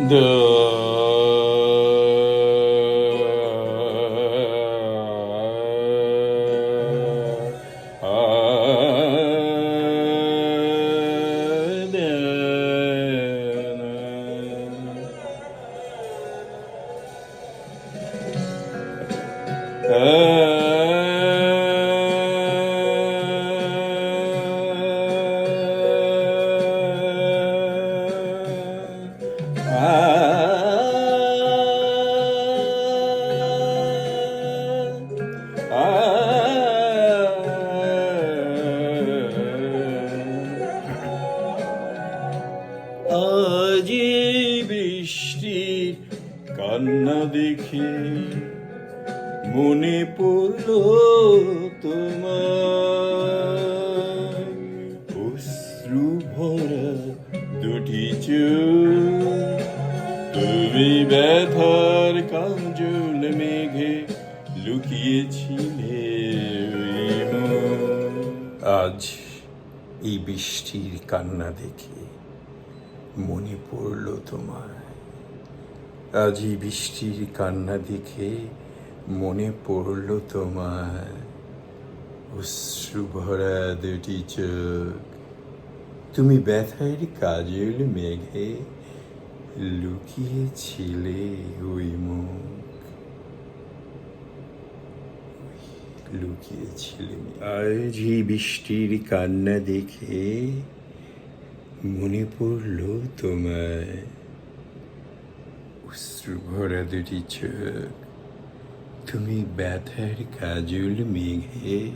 আজি কান্না দেখে মনে পড়ল তোমার অশ্রু ভরা দুটি তুমি ব্যথার কাজল মেঘে লুকিয়েছিলে আজ এই বৃষ্টির কান্না দেখে মনে পড়ল তোমার আজ বৃষ্টির কান্না দেখে মনে পড়ল তোমার। অশ্রু ভরা দুটি চোখ। তুমি ব্যথার কাজল মেঘে লুকিয়েছিলে ওই মুখ। লুকিয়েছিলে আজ বৃষ্টির কান্না দেখে মনে পড়ল তোমায় দুটি চোখ তুমি ব্যথার কাজল মেঘে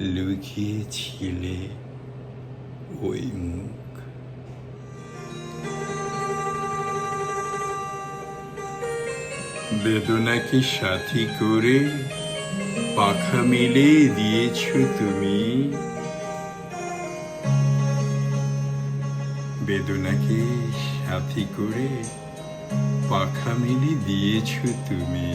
লুকিয়েছিলে ওই মুখ। বেদনাকে সাথী করে পাখা মেলে দিয়েছ তুমি। বেদনাকে সাথী করে পাখা মেলে দিয়েছ তুমি।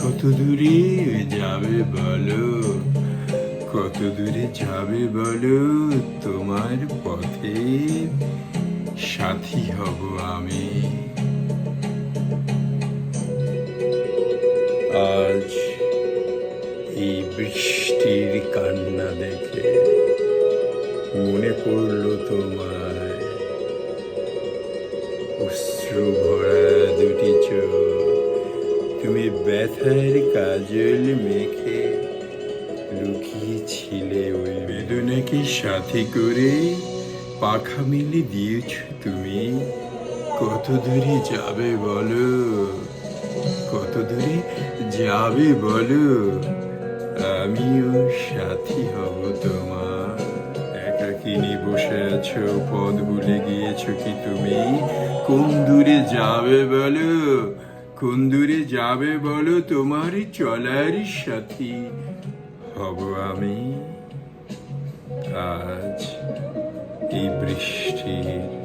কত দূরে যাবে বলো? কত দূরে যাবে বলো তোমার পথে? সাথী হব আমি। আজ এই বৃষ্টির কান্না দেখে মনে পড়ল তোমার অশ্রু ভরা দুটি চোখ, তুমি ব্যথার কাজল মেখে লুকিয়েছিলে ওই বেদনাকে সাথে করে পাখা মিলে দিয়েছ তুমি। কত দূরে যাবে বলো? কত দূরে যাবে বলো? আমিও সাথী হব তোমার। একাকিনী বসে আছো? পদ ভুলে গিয়েছো কি তুমি? কোন দূরে যাবে বলো? কোন দূরে যাবে বলো? তোমার চলার সাথী হব আমি। আজ এই বৃষ্টির